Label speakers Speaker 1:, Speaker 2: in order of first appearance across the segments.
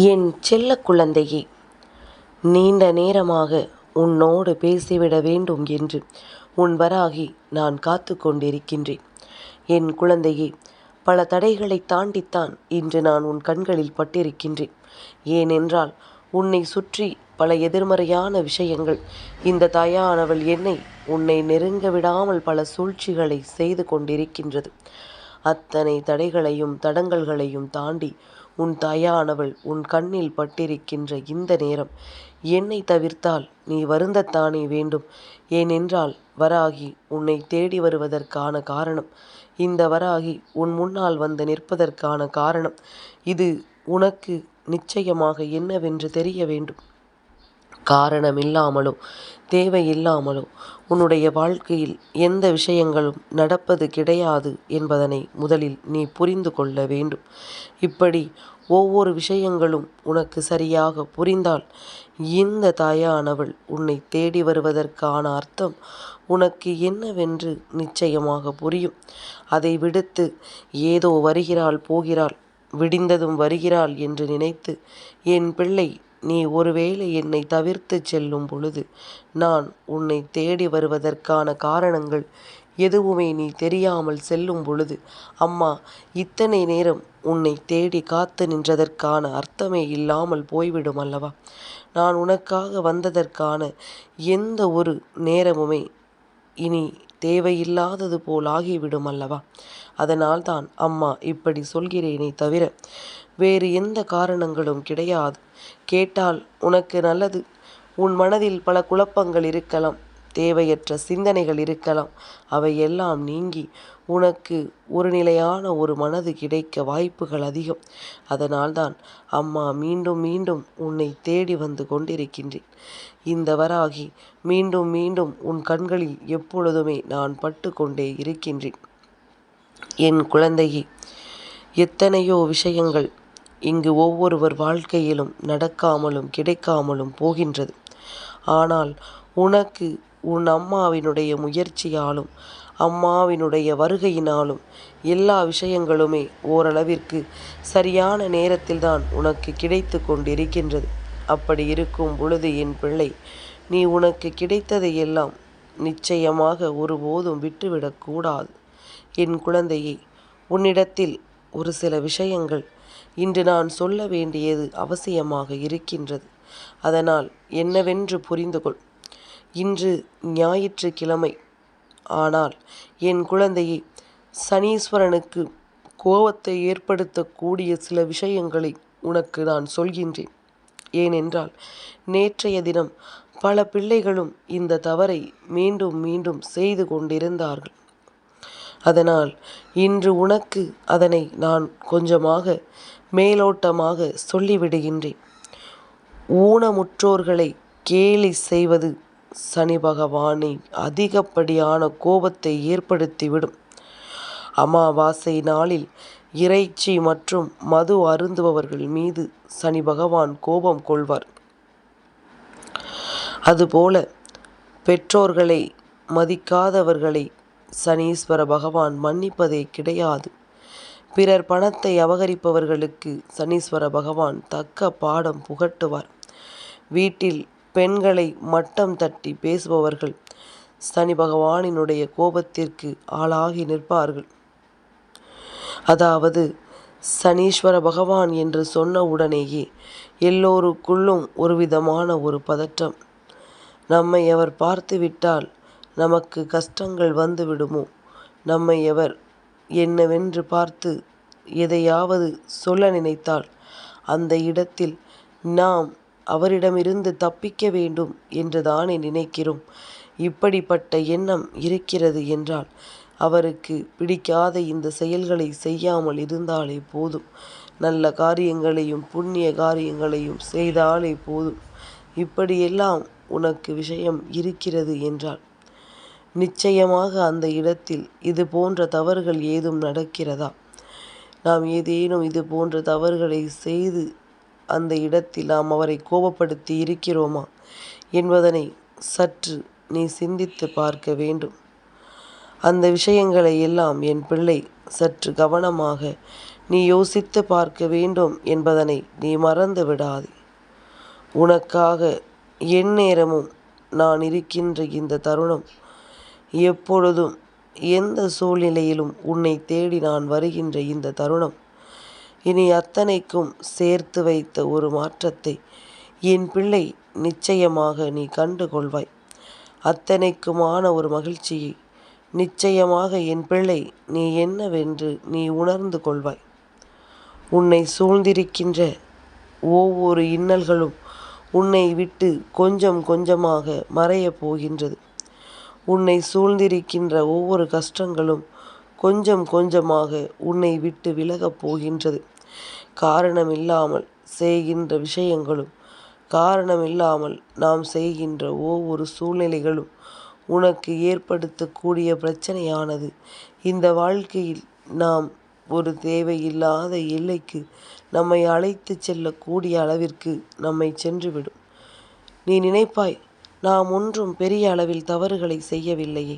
Speaker 1: என் செல்ல குழந்தையே நீண்ட நேரமாக உன்னோடு பேசிவிட வேண்டும் என்று உன் வராகி நான் காத்து கொண்டிருக்கின்றேன். என் குழந்தையே பல தடைகளை தாண்டித்தான் இன்று நான் உன் கண்களில் பட்டிருக்கின்றேன். ஏனென்றால் உன்னை சுற்றி பல எதிர்மறையான விஷயங்கள் இந்த தாயானவள் என்னை உன்னை நெருங்க விடாமல் பல சூழ்ச்சிகளை செய்து கொண்டிருக்கின்றது. அத்தனை தடைகளையும் தடங்கல்களையும் தாண்டி உன் தாயானவள் உன் கண்ணில் பட்டிருக்கின்ற இந்த நேரம். என்னை தவிர்த்தால் நீ வருந்தத்தானே வேண்டும். ஏனென்றால் வராகி உன்னை தேடி வருவதற்கான காரணம். இந்த வராகி உன் முன்னால் வந்து நிற்பதற்கான காரணம். இது உனக்கு நிச்சயமாக என்னவென்று தெரிய வேண்டும். காரணமில்லாமலோ தேவையில்லாமலோ உன்னுடைய வாழ்க்கையில் எந்த விஷயங்களும் நடப்பது கிடையாது என்பதனை முதலில் நீ புரிந்து கொள்ள வேண்டும். இப்படி ஒவ்வொரு விஷயங்களும் உனக்கு சரியாக புரிந்தால் இந்த தாயானவள் உன்னை தேடி வருவதற்கான அர்த்தம் உனக்கு என்னவென்று நிச்சயமாக புரியும். அதை விடுத்து ஏதோ வருகிறாள் போகிறாள் விடிந்ததும் வருகிறாள் என்று நினைத்து என் பிள்ளை நீ ஒருவேளை என்னை தவிர்த்து செல்லும் பொழுது நான் உன்னை தேடி வருவதற்கான காரணங்கள் எதுவுமே நீ தெரியாமல் செல்லும் பொழுது அம்மா இத்தனை நேரம் உன்னை தேடி காத்து நின்றதற்கான அர்த்தமே இல்லாமல் போய்விடும் அல்லவா? நான் உனக்காக வந்ததற்கான எந்த ஒரு நேரமுமே இனி தேவையில்லாதது போல் ஆகிவிடும் அல்லவா? அதனால்தான் அம்மா இப்படி சொல்கிறேனே தவிர வேறு எந்த காரணங்களும் கிடையாது. கேட்டால் உனக்கு நல்லது. உன் மனதில் பல குழப்பங்கள் இருக்கலாம். தேவையற்ற சிந்தனைகள் இருக்கலாம். அவை எல்லாம் நீங்கி உனக்கு ஒரு நிலையான ஒரு மனது கிடைக்க வாய்ப்புகள் அதிகம். அதனால்தான் அம்மா மீண்டும் மீண்டும் உன்னை தேடி வந்து கொண்டிருக்கின்றேன். இந்த வராகி மீண்டும் மீண்டும் உன் கண்களில் எப்பொழுதுமே நான் பட்டு கொண்டே இருக்கின்றேன். என் குழந்தையே எத்தனையோ விஷயங்கள் இங்கு ஒவ்வொருவர் வாழ்க்கையிலும் நடக்காமலும் கிடைக்காமலும் போகின்றது. ஆனால் உனக்கு உன் அம்மாவினுடைய முயற்சியாலும் அம்மாவினுடைய வருகையினாலும் எல்லா விஷயங்களுமே ஓரளவிற்கு சரியான நேரத்தில்தான் உனக்கு கிடைத்து கொண்டிருக்கின்றது. அப்படி இருக்கும் பொழுது என் பிள்ளை நீ உனக்கு கிடைத்ததை எல்லாம் நிச்சயமாக ஒருபோதும் விட்டுவிடக்கூடாது என் குழந்தையை உன்னிடத்தில் ஒரு சில விஷயங்கள் இன்று நான் சொல்ல வேண்டியது அவசியமாக இருக்கின்றது. அதனால் என்னவென்று புரிந்துகொள். இன்று ஞாயிற்றுக்கிழமை. ஆனால் என் குழந்தையை சனீஸ்வரனுக்கு கோபத்தை ஏற்படுத்தக்கூடிய சில விஷயங்களை உனக்கு நான் சொல்கின்றேன். ஏனென்றால் நேற்றைய தினம் பல பிள்ளைகளும் இந்த தவறை மீண்டும் மீண்டும் செய்து கொண்டிருந்தார்கள். அதனால் இன்று உனக்கு அதனை நான் கொஞ்சமாக மேலோட்டமாக சொல்லிவிடுகின்றேன். ஊனமுற்றோர்களை கேலி செய்வது சனி பகவானை அதிகப்படியான கோபத்தை ஏற்படுத்திவிடும். அமாவாசை நாளில் இறைச்சி மற்றும் மது அருந்துபவர்கள் மீது சனி பகவான் கோபம் கொள்வார். அதுபோல பெற்றோர்களை மதிக்காதவர்களை சனீஸ்வர பகவான் மன்னிப்பதே கிடையாது. பிறர் பணத்தை அபகரிப்பவர்களுக்கு சனீஸ்வர பகவான் தக்க பாடம் புகட்டுவார். வீட்டில் பெண்களை மட்டம் தட்டி பேசுபவர்கள் சனி பகவானினுடைய கோபத்திற்கு ஆளாகி நிற்பார்கள். அதாவது சனீஸ்வர பகவான் என்று சொன்ன உடனேயே எல்லோருக்குள்ளும் ஒரு விதமான ஒரு பதற்றம். நம்மை அவர் பார்த்துவிட்டால் நமக்கு கஷ்டங்கள் வந்து விடுமோ? நம்மை அவர் என்னவென்று பார்த்து எதையாவது சொல்ல நினைத்தால் அந்த இடத்தில் நாம் அவரிடமிருந்து தப்பிக்க வேண்டும் என்று தானே நினைக்கிறோம். இப்படிப்பட்ட எண்ணம் இருக்கிறது என்றால் அவருக்கு பிடிக்காத இந்த செயல்களை செய்யாமல் இருந்தாலே போதும். நல்ல காரியங்களையும் புண்ணிய காரியங்களையும் செய்தாலே போதும். இப்படியெல்லாம் உனக்கு விஷயம் இருக்கிறது என்றால் நிச்சயமாக அந்த இடத்தில் இது போன்ற தவறுகள் ஏதும் நடக்கிறதா? நாம் ஏதேனும் இது போன்ற தவறுகளை செய்து அந்த இடத்தில் நாம் அவரை கோபப்படுத்தி இருக்கிறோமா என்பதனை சற்று நீ சிந்தித்து பார்க்க வேண்டும். அந்த விஷயங்களை எல்லாம் என் பிள்ளை சற்று கவனமாக நீ யோசித்து பார்க்க வேண்டும் என்பதனை நீ மறந்து விடாதே. உனக்காக எந்நேரமும் நான் இருக்கின்ற இந்த தருணம் எப்பொழுதும் எந்த சூழ்நிலையிலும் உன்னை தேடி நான் வருகின்ற இந்த தருணம். இனி அத்தனைக்கும் சேர்த்து வைத்த ஒரு மாற்றத்தை என் பிள்ளை நிச்சயமாக நீ கண்டு கொள்வாய் அத்தனைக்குமான ஒரு மகிழ்ச்சியை நிச்சயமாக என் பிள்ளை நீ என்னவென்று நீ உணர்ந்து கொள்வாய். உன்னை சூழ்ந்திருக்கின்ற ஒவ்வொரு இன்னல்களும் உன்னை விட்டு கொஞ்சம் கொஞ்சமாக மறையப் போகின்றது. உன்னை சூழ்ந்திருக்கின்ற ஒவ்வொரு கஷ்டங்களும் கொஞ்சம் கொஞ்சமாக உன்னை விட்டு விலகப் போகின்றது. காரணமில்லாமல் செய்கின்ற விஷயங்களும் காரணமில்லாமல் நாம் செய்கின்ற ஒவ்வொரு சூழ்நிலைகளும் உனக்கு ஏற்படுத்தக்கூடிய பிரச்சனையானது. இந்த வாழ்க்கையில் நாம் ஒரு தேவையில்லாத எல்லைக்கு நம்மை அழைத்து செல்லக்கூடிய அளவிற்கு நம்மை சென்றுவிடும். நீ நினைப்பாய் நாம் ஒன்றும் பெரிய அளவில் தவறுகளை செய்யவில்லையே.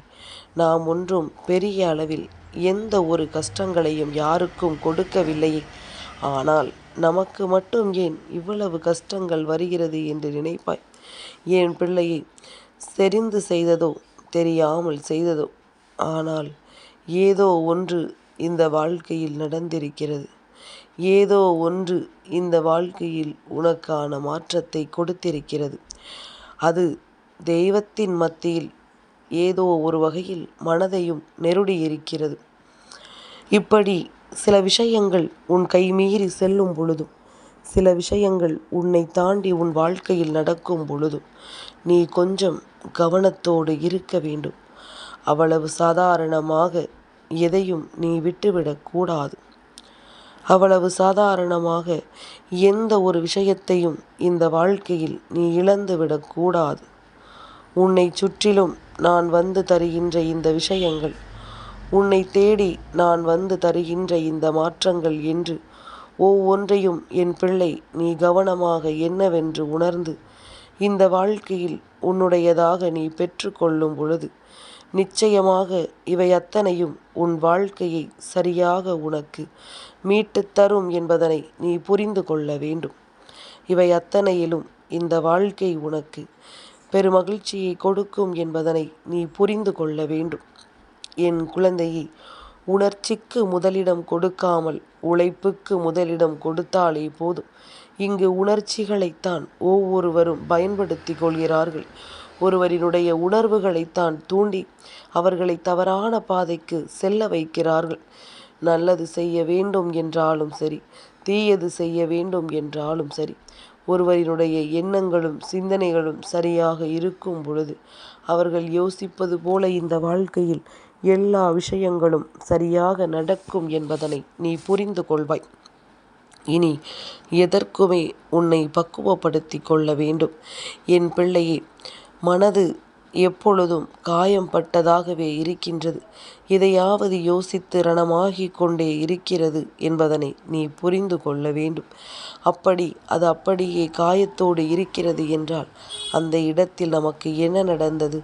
Speaker 1: நாம் ஒன்றும் பெரிய அளவில் எந்த ஒரு கஷ்டங்களையும் யாருக்கும் கொடுக்கவில்லையே. ஆனால் நமக்கு மட்டும் ஏன் இவ்வளவு கஷ்டங்கள் வருகிறது என்று நினைப்பாய்? என் பிள்ளையை செறிந்து செய்ததோ தெரியாமல் செய்ததோ ஆனால் ஏதோ ஒன்று இந்த வாழ்க்கையில் நடந்திருக்கிறது. ஏதோ ஒன்று இந்த வாழ்க்கையில் உனக்கான மாற்றத்தை கொடுத்திருக்கிறது. அது தெய்வத்தின் மத்தியில் ஏதோ ஒரு வகையில் மனதையும் நெருடி இருக்கிறது இப்படி சில விஷயங்கள் உன் கைமீறி செல்லும் பொழுதும் சில விஷயங்கள் உன்னை தாண்டி உன் வாழ்க்கையில் நடக்கும் பொழுதும் நீ கொஞ்சம் கவனத்தோடு இருக்க வேண்டும். அவ்வளவு சாதாரணமாக எதையும் நீ விட்டுவிடக்கூடாது அவ்வளவு சாதாரணமாக எந்த ஒரு விஷயத்தையும் இந்த வாழ்க்கையில் நீ இழந்து விடக்கூடாது உன்னை சுற்றிலும் நான் வந்து தருகின்ற இந்த விஷயங்கள். உன்னை தேடி நான் வந்து தருகின்ற இந்த மாற்றங்கள் என்று ஒவ்வொன்றையும் என் பிள்ளை நீ கவனமாக என்னவென்று உணர்ந்து இந்த வாழ்க்கையில் உன்னுடையதாக நீ பெற்றுக்கொள்ளும் பொழுது நிச்சயமாக இவை அத்தனையும் உன் வாழ்க்கையை சரியாக உனக்கு மீட்டுத் தரும் என்பதனை நீ புரிந்து கொள்ள வேண்டும். இவை அத்தனையிலும் இந்த வாழ்க்கை உனக்கு பெருமகிழ்ச்சியை கொடுக்கும் என்பதனை நீ புரிந்து கொள்ள வேண்டும். என் குழந்தையை உணர்ச்சிக்கு முதலிடம் கொடுக்காமல் உழைப்புக்கு முதலிடம் கொடுத்தாலே போதும். இங்கு உணர்ச்சிகளைத்தான் ஒவ்வொருவரும் பயன்படுத்தி கொள்கிறார்கள். ஒருவரினுடைய உணர்வுகளைத்தான் தூண்டி அவர்களை தவறான பாதைக்கு செல்ல வைக்கிறார்கள். நல்லது செய்ய வேண்டும் என்றாலும் சரி தீயது செய்ய வேண்டும் என்றாலும் சரி ஒருவரினுடைய எண்ணங்களும் சிந்தனைகளும் சரியாக இருக்கும் பொழுது அவர்கள் யோசிப்பது போல இந்த வாழ்க்கையில் எல்லா விஷயங்களும் சரியாக நடக்கும் என்பதனை நீ புரிந்து கொள்வாய். இனி எதற்குமே உன்னை பக்குவப்படுத்தி கொள்ள வேண்டும். என் பிள்ளையே மனது எப்பொழுதும் காயம்பட்டதாகவே இருக்கின்றது. இதையாவது யோசித்து ரணமாகிக் கொண்டே இருக்கிறது என்பதனை நீ புரிந்து கொள்ள வேண்டும். அப்படி அது அப்படியே காயத்தோடு இருக்கிறது என்றால் அந்த இடத்தில் நமக்கு என்ன நடந்தது?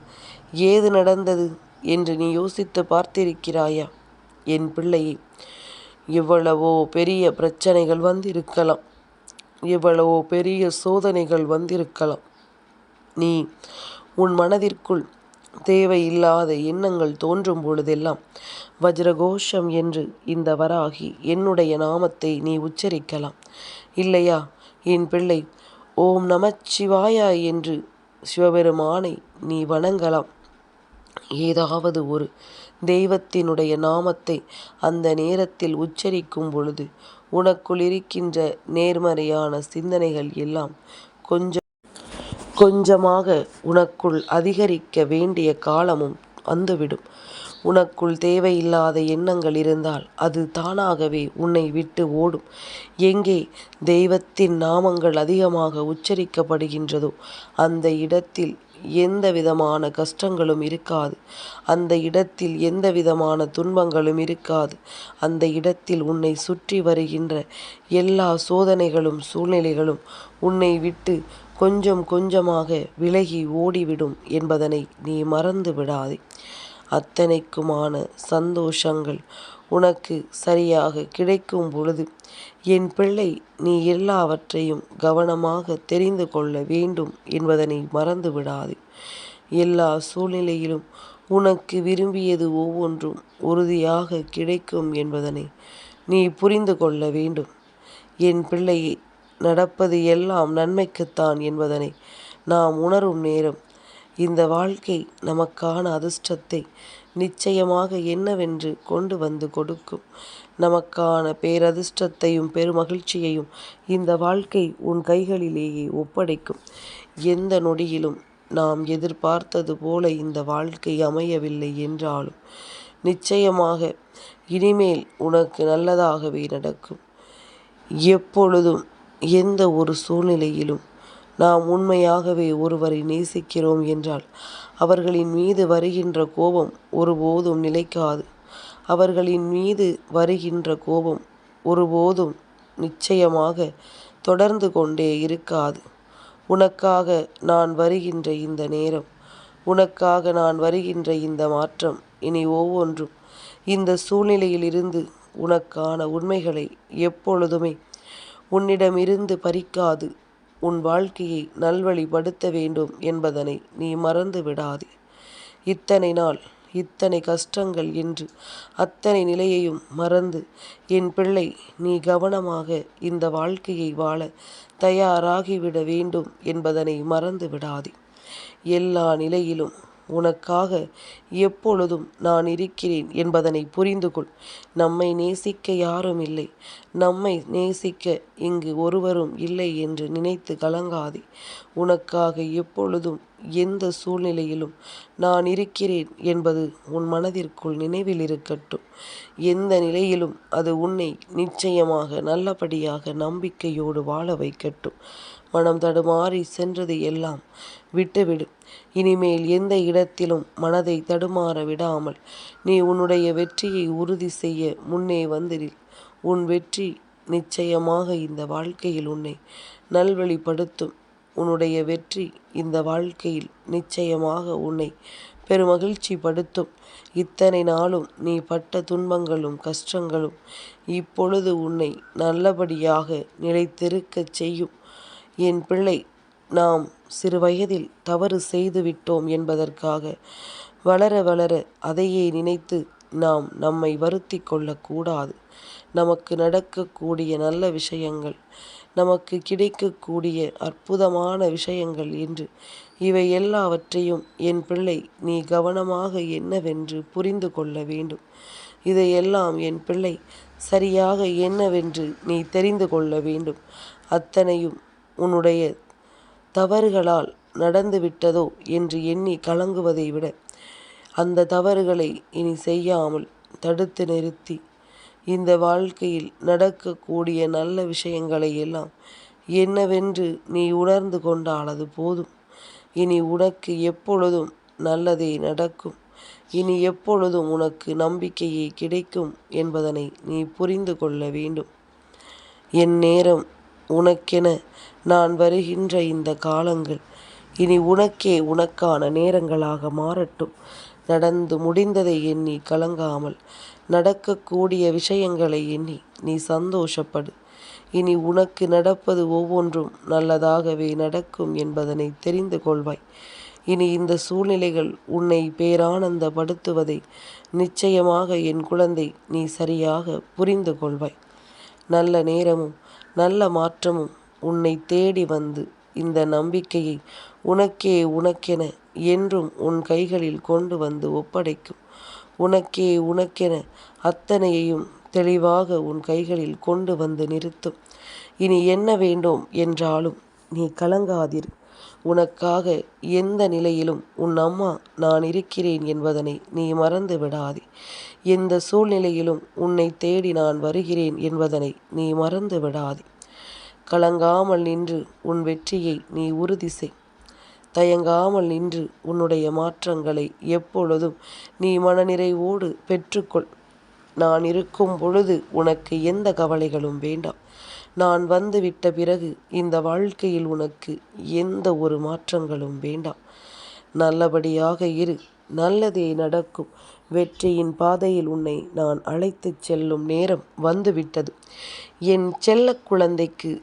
Speaker 1: ஏது நடந்தது என்று நீ யோசித்து பார்த்திருக்கிறாயா? என் பிள்ளையை எவ்வளவோ பெரிய பிரச்சனைகள் வந்திருக்கலாம். எவ்வளவோ பெரிய சோதனைகள் வந்திருக்கலாம். நீ உன் மனதிற்குள் தேவையில்லாத எண்ணங்கள் தோன்றும் பொழுதெல்லாம் வஜ்ரகோஷம் என்று இந்த வராகி என்னுடைய நாமத்தை நீ உச்சரிக்கலாம். இல்லையா? என் பிள்ளை ஓம் நமச்சிவாயா என்று சிவபெருமானை நீ வணங்கலாம். ஏதாவது ஒரு தெய்வத்தினுடைய நாமத்தை அந்த நேரத்தில் உச்சரிக்கும் பொழுது உனக்குள் இருக்கின்ற நேர்மறையான சிந்தனைகள் எல்லாம் கொஞ்சம் கொஞ்சமாக உனக்குள் அதிகரிக்க வேண்டிய காலமும் வந்துவிடும். உனக்குள் தேவையில்லாத எண்ணங்கள் இருந்தால் அது தானாகவே உன்னை விட்டு ஓடும். எங்கே தெய்வத்தின் நாமங்கள் அதிகமாக உச்சரிக்கப்படுகின்றதோ அந்த இடத்தில் எந்த விதமான கஷ்டங்களும் இருக்காது. அந்த இடத்தில் எந்த விதமான துன்பங்களும் இருக்காது. அந்த இடத்தில் உன்னை சுற்றி வருகின்ற எல்லா சோதனைகளும் சூழ்நிலைகளும் உன்னை விட்டு கொஞ்சம் கொஞ்சமாக விலகி ஓடிவிடும் என்பதனை நீ மறந்து விடாதே. அத்தனைக்குமான சந்தோஷங்கள் உனக்கு சரியாக கிடைக்கும் பொழுது என் பிள்ளை நீ எல்லாவற்றையும் கவனமாக தெரிந்து கொள்ள வேண்டும் என்பதனை மறந்து விடாதே. எல்லா சூழ்நிலையிலும் உனக்கு விரும்பியது ஒவ்வொன்றும் உறுதியாக கிடைக்கும் என்பதனை நீ புரிந்து கொள்ள வேண்டும். என் பிள்ளையை நடப்பது எல்லாம் நன்மைக்குத்தான் என்பதனை நாம் உணரும் நேரம். இந்த வாழ்க்கை நமக்கான அதிர்ஷ்டத்தை நிச்சயமாக என்னவென்று கொண்டு வந்து கொடுக்கும். நமக்கான பேரதிர்ஷ்டத்தையும் பெருமகிழ்ச்சியையும் இந்த வாழ்க்கை உன் கைகளிலேயே ஒப்படைக்கும். எந்த நொடியிலும் நாம் எதிர்பார்த்தது போல இந்த வாழ்க்கை அமையவில்லை என்றாலும் நிச்சயமாக இனிமேல் உனக்கு நல்லதாகவே நடக்கும். எப்பொழுதும் எந்த ஒரு சூழ்நிலையிலும் நாம் உண்மையாகவே ஒருவரை நேசிக்கிறோம் என்றால் அவர்களின் மீது வருகின்ற கோபம் ஒருபோதும் நிலைக்காது. அவர்களின் மீது வருகின்ற கோபம் ஒருபோதும் நிச்சயமாக தொடர்ந்து கொண்டே இருக்காது. உனக்காக நான் வருகின்ற இந்த நேரம் உனக்காக நான் வருகின்ற இந்த மாற்றம் இனி ஒவ்வொன்றும் இந்த சூழ்நிலையிலிருந்து உனக்கான உண்மைகளை எப்பொழுதுமே உன்னிடமிருந்து பறிக்காது. உன் வாழ்க்கையை நல்வழிப்படுத்த வேண்டும் என்பதனை நீ மறந்து விடாதே இத்தனை நாள் இத்தனை கஷ்டங்கள் என்று அத்தனை நிலையையும் மறந்து என் பிள்ளை நீ கவனமாக இந்த வாழ்க்கையை வாழ தயாராகிவிட வேண்டும் என்பதனை மறந்து விடாதே எல்லா நிலையிலும் உனக்காக எப்பொழுதும் நான் இருக்கிறேன் என்பதனை புரிந்து கொள் நம்மை நேசிக்க யாரும் இல்லை. நம்மை நேசிக்க இங்கு ஒருவரும் இல்லை என்று நினைத்து கலங்காதே. உனக்காக எப்பொழுதும் எந்த சூழ்நிலையிலும் நான் இருக்கிறேன் என்பது உன் மனதிற்குள் நினைவில் இருக்கட்டும். எந்த நிலையிலும் அது உன்னை நிச்சயமாக நல்லபடியாக நம்பிக்கையோடு வாழ வைக்கட்டும். மனம் தடுமாறி சென்றது எல்லாம் விட்டுவிடு. இனிமேல் எந்த இடத்திலும் மனதை தடுமாற விடாமல் நீ உன்னுடைய வெற்றியை உறுதி செய்ய முன்னே வந்திரு. உன் வெற்றி நிச்சயமாக இந்த வாழ்க்கையில் உன்னை நல்வழிப்படுத்தும். உன்னுடைய வெற்றி இந்த வாழ்க்கையில் நிச்சயமாக உன்னை பெருமகிழ்ச்சி படுத்தும் இத்தனை நாளும் நீ பட்ட துன்பங்களும் கஷ்டங்களும் இப்பொழுது உன்னை நல்லபடியாக நிலைத்திருக்கச் செய்யும். என் பிள்ளை நாம் சிறு வயதில் தவறு செய்துவிட்டோம் என்பதற்காக வளர வளர அதையே நினைத்து நாம் நம்மை வருத்தி கொள்ளக்கூடாது. நமக்கு நடக்கக்கூடிய நல்ல விஷயங்கள் நமக்கு கிடைக்கக்கூடிய அற்புதமான விஷயங்கள் என்று இவை எல்லாவற்றையும் என் பிள்ளை நீ கவனமாக என்னவென்று புரிந்து கொள்ள வேண்டும். இதையெல்லாம் என் பிள்ளை சரியாக என்னவென்று நீ தெரிந்து கொள்ள வேண்டும். அத்தனையும் உன்னுடைய தவறுகளால் நடந்துவிட்டதோ என்று எண்ணி கலங்குவதை விட அந்த தவறுகளை இனி செய்யாமல் தடுத்து நிறுத்தி இந்த வாழ்க்கையில் நடக்கக்கூடிய நல்ல விஷயங்களை எல்லாம் என்னவென்று நீ உணர்ந்து கொண்டால் அது போதும். இனி உனக்கு எப்பொழுதும் நல்லதே நடக்கும். இனி எப்பொழுதும் உனக்கு நம்பிக்கையே கிடைக்கும் என்பதனை நீ புரிந்து கொள்ள வேண்டும். என் நேரம் உனக்கென நான் வருகின்ற இந்த காலங்கள் இனி உனக்கே உனக்கான நேரங்களாக மாறட்டும். நடந்து முடிந்ததை எண்ணி கலங்காமல் நடக்கக்கூடிய விஷயங்களை எண்ணி நீ சந்தோஷப்படு. இனி உனக்கு நடப்பது ஒவ்வொன்றும் நல்லதாகவே நடக்கும் என்பதனை தெரிந்து கொள்வாய். இனி இந்த சூழ்நிலைகள் உன்னை பேரானந்தப்படுத்துவதை நிச்சயமாக என் குழந்தை நீ சரியாக புரிந்து கொள்வாய். நல்ல நேரமும் நல்ல மாற்றமும் உன்னை தேடி வந்து இந்த நம்பிக்கையை உனக்கே உனக்கென என்றும் உன் கைகளில் கொண்டு வந்து ஒப்படைக்கும். உனக்கே உனக்கென அத்தனையையும் தெளிவாக உன் கைகளில் கொண்டு வந்து நிறுத்தும். இனி என்ன வேண்டும் என்றாலும் நீ கலங்காதிரு. உனக்காக எந்த நிலையிலும் உன் அம்மா நான் இருக்கிறேன் என்பதனை நீ மறந்து விடாதே. எந்த சூழ்நிலையிலும் உன்னை தேடி நான் வருகிறேன் என்பதனை நீ மறந்து விடாதே. கலங்காமல் நின்று உன் வெற்றியை நீ உறுதி செய். தயங்காமல் நின்று உன்னுடைய மாற்றங்களை எப்பொழுதும் நீ மனநிறைவோடு பெற்றுக்கொள். நான் இருக்கும் பொழுது உனக்கு எந்த கவலைகளும் வேண்டாம். நான் வந்துவிட்ட பிறகு இந்த வாழ்க்கையில் உனக்கு எந்த ஒரு மாற்றங்களும் வேண்டாம். நல்லபடியாக இரு. நல்லதே நடக்கும். வெற்றியின் பாதையில் உன்னை நான் அழைத்துச் செல்லும் நேரம் வந்துவிட்டது. என் செல்ல குழந்தைக்கு